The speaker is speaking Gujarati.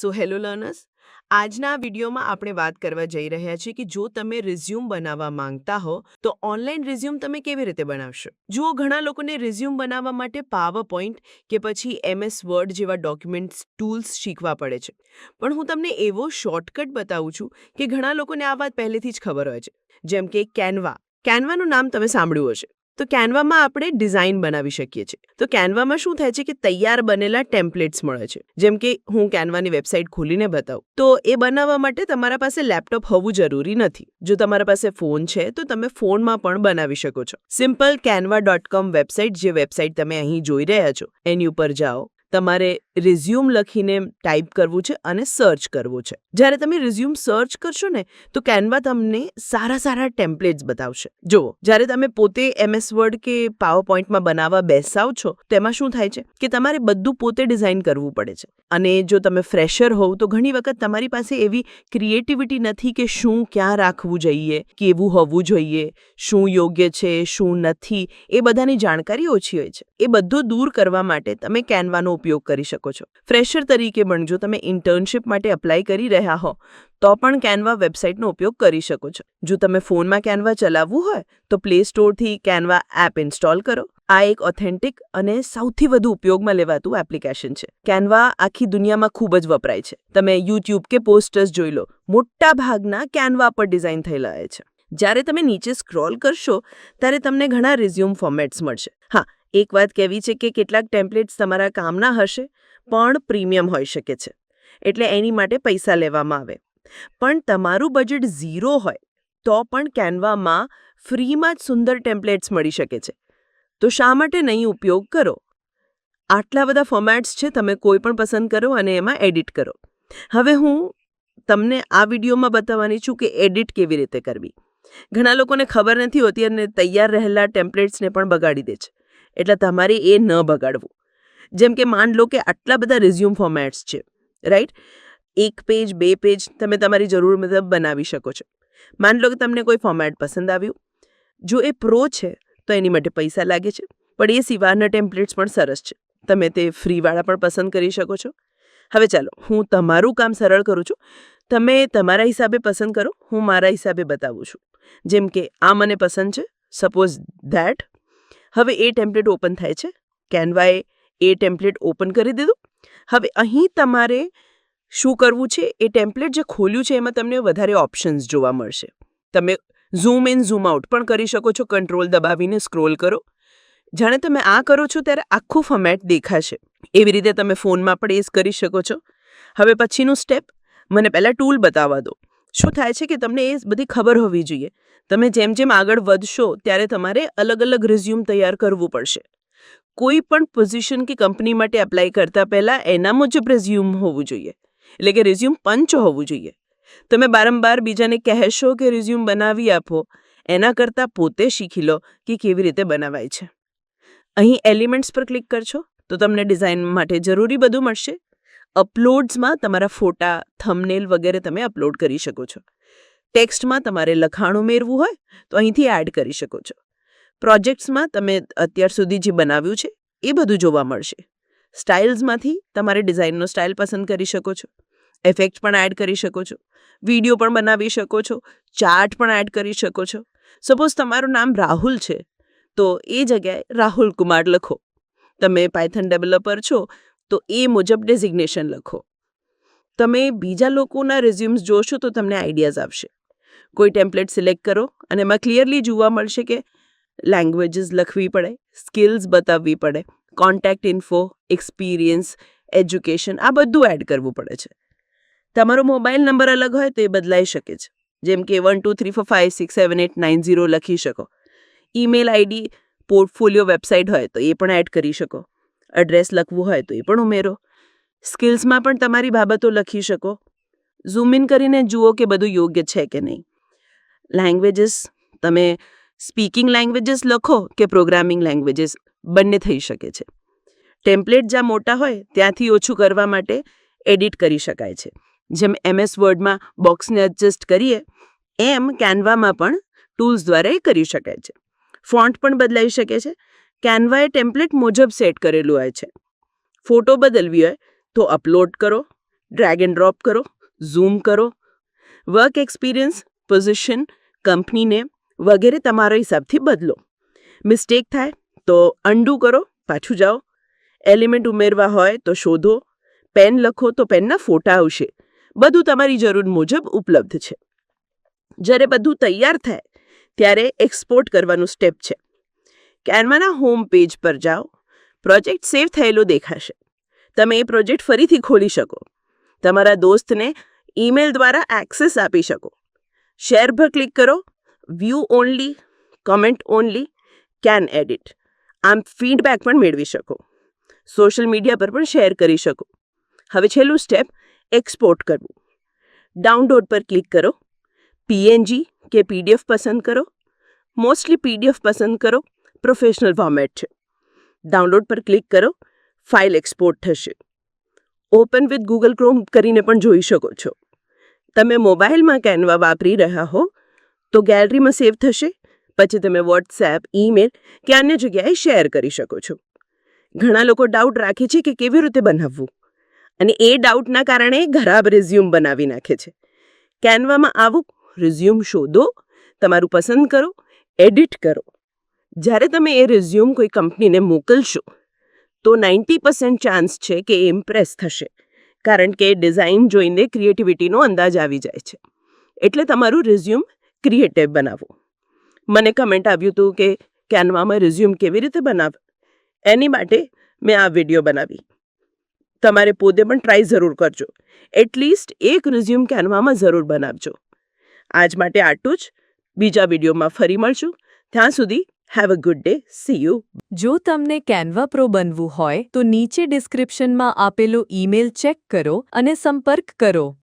So hello learners. આજના આ વિડીયોમાં આપણે વાત કરવા જઈ રહ્યા છીએ કે જો તમે રિઝ્યુમ બનાવવા માંગતા હો, તો ઓનલાઈન રિઝ્યુમ તમે કેવી રીતે બનાવશો? જુઓ, ઘણા લોકોને રિઝ્યુમ બનાવવા માટે પાવર પોઈન્ટ કે પછી એમએસ વર્ડ જેવા ડોક્યુમેન્ટ્સ, ટૂલ્સ શીખવા પડે છે. પણ હું તમને એવો શોર્ટકટ બતાવું છું કે ઘણા લોકોને આ વાત પહેલેથી જ ખબર હોય છે. જેમ કે કેનવા. કેનવાનું નામ તમે સાંભળ્યું હશે. તો કેનવામાં આપણે ડિઝાઇન બનાવી શકીએ છીએ. તો કેનવામાં શું થાય છે કે તૈયાર બનેલા ટેમ્પલેટ્સ મળે છે. જેમ કે હું કેનવાની વેબસાઇટ ખોલીને બતાવું. તો એ બનાવવા માટે તમારા પાસે લેપટોપ હોવું જરૂરી નથી. જો તમારા પાસે ફોન છે, તો તમે ફોનમાં પણ બનાવી શકો છો. Simple Canva dot com website, જે વેબસાઇટ તમે અહીં જોઈ રહ્યા છો. એની ઉપર જાઓ. તમારે રિઝ્યુમ લખીને ટાઈપ કરવું છે અને સર્ચ કરવું છે. જ્યારે તમે રિઝ્યુમ સર્ચ કરશો ને, તો કેનવા તમને સારા સારા ટેમ્પલેટ્સ બતાવશે. જુઓ, જ્યારે તમે પોતે એમએસ વર્ડ કે પાવર પોઈન્ટમાં બનાવવા બેસાવ છો તેમાં શું થાય છે કે તમારે બધું પોતે ડિઝાઇન કરવું પડે છે. અને જો તમે ફ્રેશર હોવ, તો ઘણી વખત તમારી પાસે એવી ક્રિએટિવિટી નથી કે શું ક્યાં રાખવું જોઈએ, કેવું હોવું જોઈએ, શું યોગ્ય છે, શું નથી, એ બધાની જાણકારી ઓછી હોય છે. એ બધું દૂર કરવા માટે તમે કેનવાનો ઉપયોગ કરી શકો છો. ફ્રેશર તરીકે પણ જો તમે ઇન્ટર્નશિપ માટે અપ્લાય કરી રહ્યા હો, તો પણ કેનવા વેબસાઇટનો ઉપયોગ કરી શકો છો. જો તમે ફોનમાં કેનવા ચલાવવું હોય, તો પ્લે સ્ટોરથી કેનવા એપ ઇન્સ્ટોલ કરો. આ એક ઓથેન્ટિક અને સૌથી વધુ ઉપયોગમાં લેવાતું એપ્લિકેશન છે. કેનવા આખી દુનિયામાં ખૂબ જ વપરાય છે. તમે યુટ્યુબ કે પોસ્ટર્સ જોઈ લો. મોટા ભાગના કેનવા પર ડિઝાઇન થયેલા છે. જ્યારે તમે નીચે સ્ક્રોલ કરશો, ત્યારે તમને ઘણા રિઝ્યુમ ફોર્મેટ્સ મળશે. હા એક વાત કહેવી છે કે કેટલાક ટેમ્પલેટ્સ તમારા કામના હશે, પણ પ્રીમિયમ હોઈ શકે છે. એટલે એની માટે પૈસા લેવામાં આવે. પણ તમારું બજેટ ઝીરો હોય, તો પણ કેનવામાં ફ્રીમાં જ સુંદર ટેમ્પલેટ્સ મળી શકે છે. તો શા માટે નહીં ઉપયોગ કરો? આટલા બધા ફોર્મેટ્સ છે, તમે કોઈ પણ પસંદ કરો અને એમાં એડિટ કરો. હવે હું તમને આ વિડીયોમાં બતાવવાની છું કે એડિટ કેવી રીતે કરવી. ઘણા લોકોને ખબર નથી હોતી અને તૈયાર રહેલા ટેમ્પલેટ્સને પણ બગાડી દે છે. એટલે તમારે એ ન બગાડવું. જેમ કે માન લો કે આટલા બધા રિઝ્યુમ ફોર્મેટ્સ છે રાઈટ એક પેજ બે પેજ તમે તમારી જરૂર મુજબ બનાવી શકો છો. માન લો કે તમને કોઈ ફોર્મેટ પસંદ આવ્યું. જો એ પ્રો છે, તો એની માટે પૈસા લાગે છે, પણ એ સિવાયના ટેમ્પલેટ્સ પણ સરસ છે. તમે તે ફ્રીવાળા પણ પસંદ કરી શકો છો. હવે ચાલો, હું તમારું કામ સરળ કરું છું. તમે તમારા હિસાબે પસંદ કરો, હું મારા હિસાબે બતાવું છું. જેમ કે, આ મને પસંદ છે. સપોઝ ધેટ હવે એ ટેમ્પલેટ ઓપન થાય છે. કેનવાએ એ ટેમ્પલેટ ઓપન કરી દીધું. હવે અહીં તમારે શું કરવું છે? એ ટેમ્પલેટ જે ખોલ્યું છે, એમાં તમને વધારે ઓપ્શન્સ જોવા મળશે. તમે ઝૂમ ઇન ઝૂમ આઉટ પણ કરી શકો છો. કંટ્રોલ દબાવીને સ્ક્રોલ કરો. જાણે તમે આ કરો છો ત્યારે આખું ફોર્મેટ દેખાશે. એવી રીતે તમે ફોનમાં પણ એ કરી શકો છો. હવે પછીનું સ્ટેપ મને પહેલાં ટૂલ બતાવવા દો. શું થાય છે કે તમને એ બધી ખબર હોવી જોઈએ? તમે જેમ જેમ આગળ વધશો, ત્યારે તમારે અલગ અલગ રિઝ્યુમ તૈયાર કરવું પડશે. કોઈ પણ પોઝિશન કે કંપની માટે એપ્લાય કરતા પહેલાં એના મુજબ રિઝ્યુમ હોવું જોઈએ. એટલે કે રિઝ્યુમ પંચ હોવું જોઈએ. તમે બારંબાર બીજાને કહેશો કે રિઝ્યુમ બનાવી આપો, એના કરતાં પોતે શીખી લો કે કેવી રીતે બનાવાય છે. અહીં એલિમેન્ટ્સ પર ક્લિક કરશો, તો તમને ડિઝાઇન માટે જરૂરી બધું મળશે. અપલોડ્સમાં તમારા ફોટા થમનેલ વગેરે તમે અપલોડ કરી શકો છો. ટેક્સ્ટમાં તમારે લખાણ ઉમેરવું હોય, તો અહીંથી એડ કરી શકો છો. પ્રોજેક્ટ્સમાં તમે અત્યાર સુધી જે બનાવ્યું છે, એ બધું જોવા મળશે. સ્ટાઇલ્સમાંથી તમારે ડિઝાઇનનો સ્ટાઇલ પસંદ કરી શકો છો. એફેક્ટ પણ એડ કરી શકો છો. વીડિયો પણ બનાવી શકો છો. ચાર્ટ પણ એડ કરી શકો છો. સપોઝ તમારું નામ રાહુલ છે, તો એ જગ્યાએ રાહુલ કુમાર લખો. તમે પાયથન ડેવલપર છો તો એ મુજબ ડેઝિગ્નેશન લખો. તમે બીજા લોકોના રિઝ્યુમ્સ જોશો તો તમને આઈડિયાઝ આવશે. કોઈ ટેમ્પલેટ સિલેક્ટ કરો અને એમાં ક્લિયરલી જોવા મળશે કે લેંગ્વેજીસ લખવી પડે સ્કિલ્સ બતાવવી પડે કોન્ટેક્ટ ઇન્ફો એક્સપિરિયન્સ એજ્યુકેશન આ બધું એડ કરવું પડે છે. તમારો મોબાઈલ નંબર અલગ હોય તો એ બદલાઈ શકે છે. જેમ કે one two three four five six seven eight nine zero લખી શકો. ઈમેલ આઈડી પોર્ટફોલિયો વેબસાઇટ હોય તો એ પણ એડ કરી શકો. એડ્રેસ લખવું હોય તો એ પણ ઉમેરો. સ્કિલ્સમાં પણ તમારી બાબતો લખી શકો. ઝૂમ ઇન કરીને જુઓ કે બધું યોગ્ય છે કે નહીં. લેંગ્વેજીસ તમે સ્પીકિંગ લેંગ્વેજીસ લખો કે પ્રોગ્રામિંગ લેંગ્વેજીસ બંને થઈ શકે છે. ટેમ્પલેટ જ્યાં મોટા હોય ત્યાંથી ઓછું કરવા માટે એડિટ કરી શકાય છે. જેમ એમએસ વર્ડમાં બોક્સને એડજસ્ટ કરીએ, એમ કેનવામાં પણ ટૂલ્સ દ્વારા એ કરી શકાય છે. ફોન્ટ પણ બદલાઈ શકે છે. કેનવાએ ટેમ્પલેટ મુજબ સેટ કરેલું હોય છે. ફોટો બદલવી હોય તો અપલોડ કરો, ડ્રેગ એન્ડ ડ્રોપ કરો, ઝૂમ કરો. વર્ક એક્સપિરિયન્સ, પોઝિશન કંપનીને વગેરે તમારા હિસાબથી બદલો. મિસ્ટેક થાય તો અન્ડુ કરો, પાછું જાઓ. એલિમેન્ટ ઉમેરવા હોય તો શોધો. પેન લખો તો પેનના ફોટા આવશે. બધું તમારી જરૂર મુજબ ઉપલબ્ધ છે. જ્યારે બધું તૈયાર થાય, ત્યારે એક્સપોર્ટ કરવાનું સ્ટેપ છે. કેનવાના હોમ પેજ પર જાઓ. પ્રોજેક્ટ સેવ થયેલો દેખાશે. તમે એ પ્રોજેક્ટ ફરીથી ખોલી શકો. તમારા દોસ્તને ઈમેલ દ્વારા એક્સેસ આપી શકો. શેર પર ક્લિક કરો. View only, comment only, can edit. આમ ફીડબેક પણ મેળવી શકો. સોશિયલ મીડિયા પર પણ શેર કરી શકો. હવે છેલ્લું સ્ટેપ, એક્સપોર્ટ કરવું. ડાઉનલોડ પર ક્લિક કરો. પીએનજી કે પીડીએફ પસંદ કરો. મોસ્ટલી પીડીએફ પસંદ કરો. પ્રોફેશનલ ફોર્મેટ છે. ડાઉનલોડ પર ક્લિક કરો ફાઇલ એક્સપોર્ટ થશે. ઓપન વિથ ગૂગલ ક્રોમ કરીને પણ જોઈ શકો છો. તમે મોબાઈલમાં કેનવા વાપરી રહ્યા હો, તો ગેલેરીમાં સેવ થશે. પછી તમે વોટ્સએપ ઈમેલ કે અન્ય જગ્યાએ શેર કરી શકો છો. ઘણા લોકો ડાઉટ રાખે છે કે કેવી રીતે બનાવવું. અને એ ડાઉટના કારણે ખરાબ રિઝ્યુમ બનાવી નાખે છે. કેનવામાં આવું રિઝ્યુમ શોધો, તમારું પસંદ કરો એડિટ કરો. જ્યારે તમે એ રિઝ્યુમ કોઈ કંપનીને મોકલશો, તો નાઇન્ટી પર્સન્ટ ચાન્સ છે કે એ ઇમ્પ્રેસ થશે, કારણ કે ડિઝાઇન જોઈને ક્રિએટિવિટીનો અંદાજ આવી જાય છે. એટલે તમારું રિઝ્યુમ ક્રિએટિવ બનાવો. મને કમેન્ટ આવ્યું હતું કે, કેનવામાં રિઝ્યુમ કેવી રીતે બનાવ એની માટે મેં આ વીડિયો બનાવી. તમારે પોતે પણ ટ્રાય જરૂર કરજો. એટલીસ્ટ એક રિઝ્યુમ કેનવામાં જરૂર બનાવજો. આજ માટે આટલું જ. બીજા વિડીયોમાં ફરી મળશું. ત્યાં સુધી have a good day see you જો તમને કેનવા પ્રો બનવું હોય તો નીચે ડિસ્ક્રિપ્શનમાં આપેલો ઈમેલ ચેક કરો અને સંપર્ક કરો.